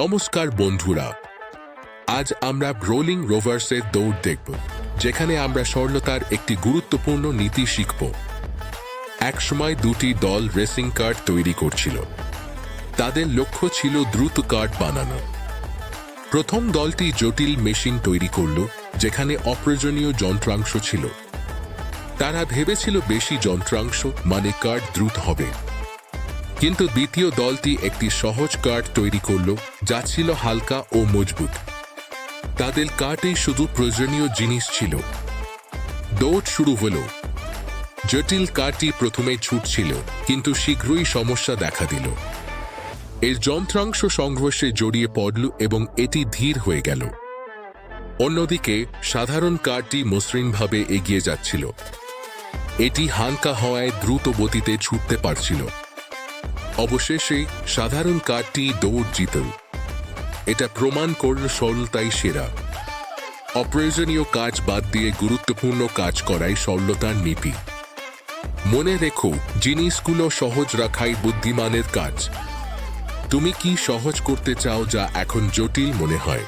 নমস্কার বন্ধুরা। আজ আমরা ব্রোলিং রোভার্সের দৌড় দেখব, যেখানে আমরা সরলতার একটি গুরুত্বপূর্ণ নীতি শিখব। একসময় দুটি দল রেসিং কার্ড তৈরি করছিল। তাদের লক্ষ্য ছিল দ্রুত কার্ড বানানো। প্রথম দলটি জটিল মেশিন তৈরি করল, যেখানে অপ্রয়োজনীয় যন্ত্রাংশ ছিল। তারা ভেবেছিল বেশি যন্ত্রাংশ মানে কার্ড দ্রুত হবে। কিন্তু দ্বিতীয় দলটি একটি সহজ কার্ড তৈরি করল, যা ছিল হালকা ও মজবুত। তাদের কার্ডেই শুধু প্রয়োজনীয় জিনিস ছিল। দৌড় শুরু হল। জটিল কার্ডটি প্রথমে ছুটছিল কিন্তু শীঘ্রই সমস্যা দেখা দিল। এর যন্ত্রাংশ সংঘর্ষে জড়িয়ে পড়ল এবং এটি ধীর হয়ে গেল। অন্যদিকে, সাধারণ কারটি মসৃণভাবে এগিয়ে যাচ্ছিল। এটি হালকা হওয়ায় দ্রুত গতিতে ছুটতে পারছিল। অবশেষে সাধারণ কারটি দৌড় জিতল এটা প্রমাণ করল সরলতাই সেরা। অপ্রয়োজনীয় কাজ বাদ দিয়ে গুরুত্বপূর্ণ কাজ করাই সরলতার নীতি। মনে রেখো, জিনিসগুলো সহজ রাখাই বুদ্ধিমানের কাজ। তুমি কি সহজ করতে চাও যা এখন জটিল মনে হয়?